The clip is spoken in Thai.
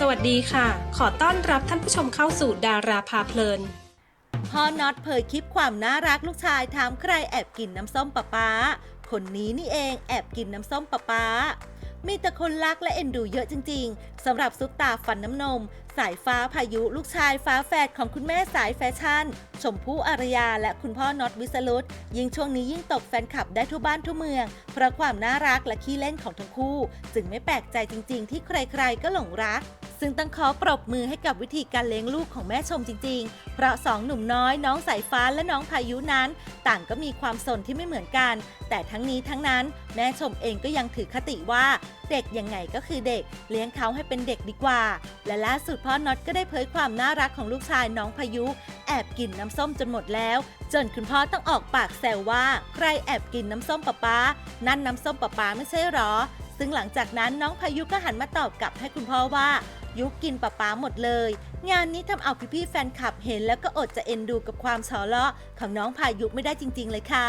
สวัสดีค่ะ ขอต้อนรับท่านผู้ชมเข้าสู่ดาราพาเพลิน พ่อน็อตเผยคลิปความน่ารักลูกชายถามใครแอบกินน้ำส้มปะป๊า คนนี้นี่เองแอบกินน้ำส้มปะป๊า มีแต่คนรักและเอ็นดูเยอะจริง ๆสำหรับซุปตาฟันน้ำนม สายฟ้าพายุลูกชายฟ้าแฝดของคุณแม่สายแฟชั่น ชมพู่อารยาและคุณพ่อน็อตวิสรุตยิ่งช่วงนี้ยิ่งตกแฟนคลับได้ทั่วบ้านทั่วเมือง เพราะความน่ารักและขี้เล่นของทั้งคู่ จึงไม่แปลกใจจริง ๆ ที่ใครๆก็หลงรัก ซึ่งต้องขอปรบมือให้กับวิธีการเลี้ยงลูกของแม่ชมจริงๆ เพราะสองหนุ่มน้อยน้องสายฟ้าและน้องพายุนั้น ต่างก็มีความสนที่ไม่เหมือนกัน แต่ทั้งนี้ทั้งนั้นแม่ชมเองก็ยังถือคติว่า เด็กยังไงก็คือเด็ก เลี้ยงเขาให้เป็นเด็กดีกว่า และล่าสุดพ่อน็อตก็ได้เผยความน่ารักของลูกชายน้องพายุ แอบกินน้ำส้มจนหมดแล้ว จนคุณพ่อต้องออกปากแซวว่า ใครแอบกินน้ำส้มปะป๊านั่นน้ำส้มปะป๊าไม่ใช่หรอซึ่งหลังจากนั้นน้องพายุก็หันมาตอบกลับให้คุณพ่อว่า ยุกินปะป๊าหมดเลย งานนี้ทำเอาพี่ๆแฟนคลับเห็นแล้วก็อดจะเอ็นดูกับความชอเลาะของน้องพายุไม่ได้จริง ๆ เลยค่ะ